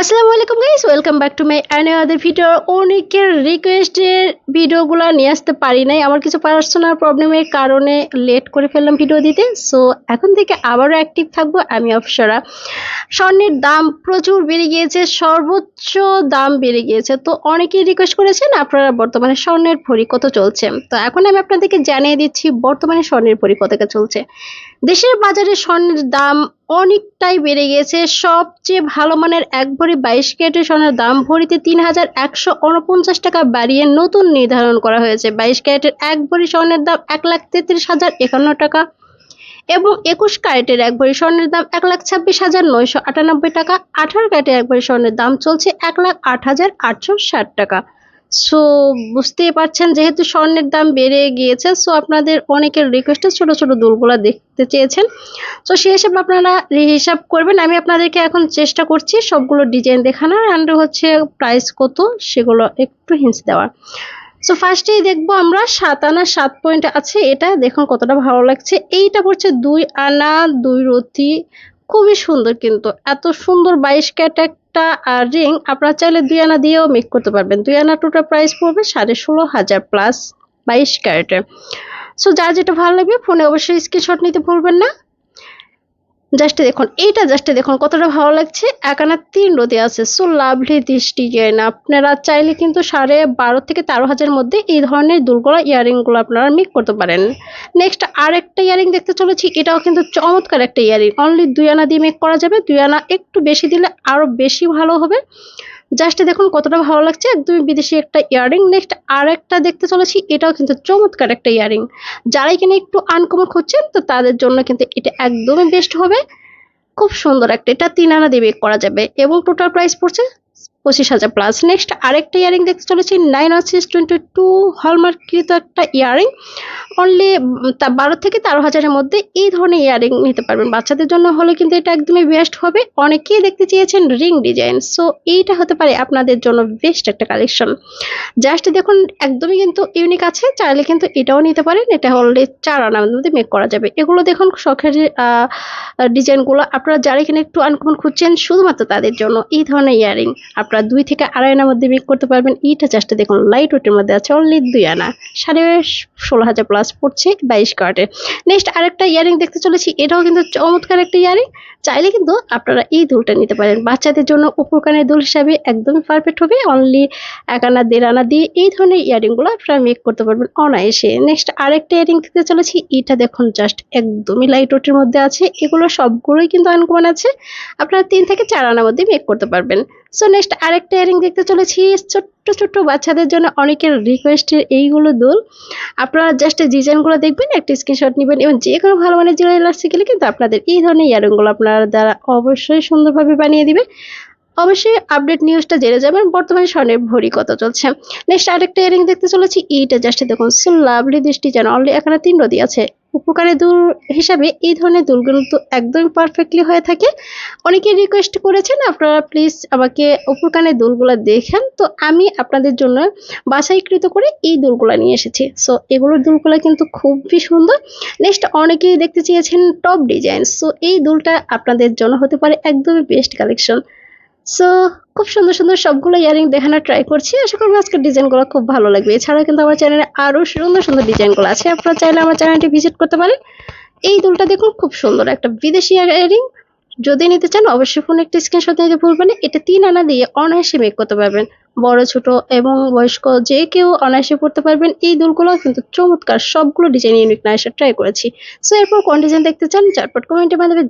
আসসালামু আলাইকুম guys welcome back to my another video অনেকের রিকোয়েস্টের ভিডিওগুলো নিয়ে আসতে পারি নাই। আমার কিছু পার্সোনাল প্রবলেমের কারণে লেট করে ফেললাম ভিডিও দিতে। সো এখন থেকে আবারও অ্যাক্টিভ থাকব, আমি অপসরা স্বর্ণের দাম প্রচুর বেড়ে গিয়েছে, সর্বোচ্চ দাম বেড়ে গিয়েছে। তো অনেকেই রিকোয়েস্ট করেছেন, আপনারা বর্তমানে স্বর্ণের ভরি কত চলছে? তো এখন আমি আপনাদেরকে জানিয়ে দিচ্ছি, বর্তমানে স্বর্ণের ভরি কত চলছে। দেশের বাজারে স্বর্ণের দাম অনেকটাই বেড়ে গেছে। সবচেয়ে ভালো মানের এক ভরি বাইশ ক্যারেটের স্বর্ণের দাম ভরিতে তিন হাজার একশো উনপঞ্চাশ টাকা বাড়িয়ে নতুন নির্ধারণ করা হয়েছে। বাইশ ক্যারেটের এক ভরি স্বর্ণের দাম এক লাখ তেত্রিশ হাজার একান্ন টাকা এবং একুশ ক্যারেটের এক ভরি স্বর্ণের দাম এক লাখ ছাব্বিশ হাজার নয়শো আটানব্বই টাকা। আঠারো ক্যারেটের এক ভরি স্বর্ণের দাম চলছে এক লাখ আট হাজার আটশো ষাট টাকা। সো বুঝতেই পারছেন, যেহেতু স্বর্ণের দাম বেড়ে গিয়েছে সো আপনাদের অনেকের রিকোয়েস্টে ছোট ছোট দুলগুলা দেখতে চেয়েছেন। সো সেই হিসাবে আপনারা হিসাব করবেন। আমি আপনাদেরকে এখন চেষ্টা করছি সবগুলো ডিজাইন দেখানোর। অ্যান্ড হচ্ছে প্রাইস কত, সেগুলো একটু হিন্স দেওয়ার। সো ফার্স্টেই দেখব আমরা, সাত আনা সাত পয়েন্ট আছে। এটা দেখুন কতটা ভালো লাগছে। এইটা পড়ছে দুই আনা, দুই রতি। খুবই সুন্দর কিন্তু। এত সুন্দর বাইশ ক্যাট একটা রিং আপনারা চাইলে দুই আনা দিয়েও মেক করতে পারবেন। দুই আনা টোটাল প্রাইস পড়বে সাড়ে ষোলো হাজার প্লাস বাইশ ক্যারেটের সো যার যেটা ভালো লাগবে, ফোনে অবশ্যই স্ক্রিনশট নিতে ভুলবেন না। জাস্ট দেখুন, এইটা জাস্ট দেখুন, কতটা ভালো লাগছে। একানা তিন রোদে আছে। সো লাভলি দিস ডিজাইন আপনারা চাইলে কিন্তু সাড়ে বারো থেকে তেরো হাজার মধ্যে এই ধরনের দুর্গোড়া ইয়ারিংগুলো আপনারা মেক করতে পারেন। নেক্সট আরেকটা ইয়ারিং দেখতে চলেছি। এটাও কিন্তু চমৎকার একটা ইয়ারিং। অনলি দুই আনা দিয়ে মেক করা যাবে। দুই আনা একটু বেশি দিলে আরও বেশি ভালো হবে। জাস্ট দেখুন কতটা ভালো লাগছে। একদমই বিদেশি একটা ইয়ারিং নেক্সট আর একটা দেখতে চলেছি। এটাও কিন্তু চমৎকার একটা ইয়ারিং যারাই কিনা একটু আনকমন খুঁজছেন, তো তাদের জন্য কিন্তু এটা একদমই বেস্ট হবে। খুব সুন্দর একটা। এটা তিন আনা দিয়ে করা যাবে এবং টোটাল প্রাইস পড়ছে পঁচিশ হাজার প্লাস নেক্সট আরেকটা ইয়ারিং দেখতে চলেছি। নাইন সিক্স টোয়েন্টি টু হলমার্ককৃত একটা ইয়ারিং অনলি তা বারো থেকে তেরো হাজারের মধ্যে এই ধরনের ইয়ারিং নিতে পারবেন। বাচ্চাদের জন্য হলে কিন্তু এটা একদমই বেস্ট হবে। অনেকেই দেখতে চেয়েছেন রিং ডিজাইন সো এইটা হতে পারে আপনাদের জন্য বেস্ট একটা কালেকশন জাস্ট দেখুন, একদমই কিন্তু ইউনিক আছে। চাইলে কিন্তু এটাও নিতে পারেন। এটা হলে চার আনার মধ্যে মেক করা যাবে। এগুলো দেখুন, শখের ডিজাইনগুলো আপনারা যারা এখানে একটু আনকমন খুঁজছেন, শুধুমাত্র তাদের জন্য এই ধরনের ইয়ারিং আপনারা দুই থেকে আড়াই আনার মধ্যে মেক করতে পারবেন। এইটা জাস্ট দেখুন লাইট ওয়েটের মধ্যে আছে অনলি দুই আনা। সাড়ে ষোলো হাজার প্লাস পড়ছে বাইশ কার্টে নেক্সট আরেকটা ইয়ারিং দেখতে চলেছি, এটাও কিন্তু চমৎকার একটা ইয়ারিং। চাইলে কিন্তু আপনারা এই দুলটা নিতে পারেন। বাচ্চাদের জন্য উপর কানের দুল হিসাবে একদমই পারফেক্ট হবে। অনলি এক আনা, দেড় আনা দিয়ে এই ধরনের ইয়ারিংগুলো আপনারা মেক করতে পারবেন অনায়াসে। নেক্সট আরেকটা ইয়ারিং দেখতে চলেছি, এটা দেখুন জাস্ট একদমই লাইট ওয়েটের মধ্যে আছে। এগুলো সবগুলোই কিন্তু আনকমন আছে। আপনারা তিন থেকে চার আনার মধ্যে মেক করতে পারবেন। সো নেক্সট আরেকটা ইয়ারিং দেখতে চলেছি। ছোট্ট ছোট্ট বাচ্চাদের জন্য অনেকের রিকোয়েস্টের এইগুলো দোল। আপনারা জাস্ট ডিজাইনগুলো দেখবেন, একটা স্ক্রিনশট নেবেন এবং যে কোনো ভালো মানের জুয়েলার্সে গেলে কিন্তু আপনাদের এই ধরনের ইয়ারিংগুলো আপনার দ্বারা অবশ্যই সুন্দরভাবে বানিয়ে দিবে। অবশ্যই আপডেট নিউজটা জেনে যাবেন, বর্তমানে স্বর্ণের ভরি কত চলছে। নেক্সট আরেকটা ইয়ারিং দেখতে চলেছি, এইটা জাস্ট দেখুন সো লাভলি দৃষ্টি যেন অলরেডি এখানে তিন রদি আছে। উপকারের দুল হিসাবে এই ধরনের দুলগুলো তো একদম পারফেক্টলি হয়ে থাকে। অনেকে রিকোয়েস্ট করেছেন, আপনারা প্লিজ আমাকে উপকানের দুলগুলো দেখেন। তো আমি আপনাদের জন্য বাছাইকৃত করে এই দুলগুলো নিয়ে এসেছি। সো এগুলোর দুলগুলো কিন্তু খুবই সুন্দর। নেক্সট অনেকেই দেখতে চেয়েছেন টপ ডিজাইন সো এই দুলটা আপনাদের জন্য হতে পারে একদমই বেস্ট কালেকশন সো খুব সুন্দর সুন্দর সবগুলো ইয়ারিং দেখানোর ট্রাই করছি। আশা করব আজকের ডিজাইনগুলো খুব ভালো লাগবে। এছাড়াও কিন্তু আমার চ্যানেলে আরও সুন্দর সুন্দর ডিজাইনগুলো আছে। আপনারা চাইলে আমার চ্যানেলটি ভিজিট করতে পারেন। এই দুলটা দেখুন, খুব সুন্দর একটা বিদেশি ইয়ারিং। যদি নিতে চান, অবশ্যই ফোনে একটা স্ক্রিনশট নিতে ভুলবেন এটা তিন আনা দিয়ে অনায়াসে মেক করতে পারবেন। বড়, ছোট এবং বয়স্ক যে কেউ অনায়াসে পড়তে পারবেন। এই দুলগুলো কিন্তু চমৎকার সবগুলো ডিজাইন ইউনিক না ট্রাই করেছি। সো এরপর কোন ডিজাইন দেখতে চান চারপট কমেন্টের মাধ্যমে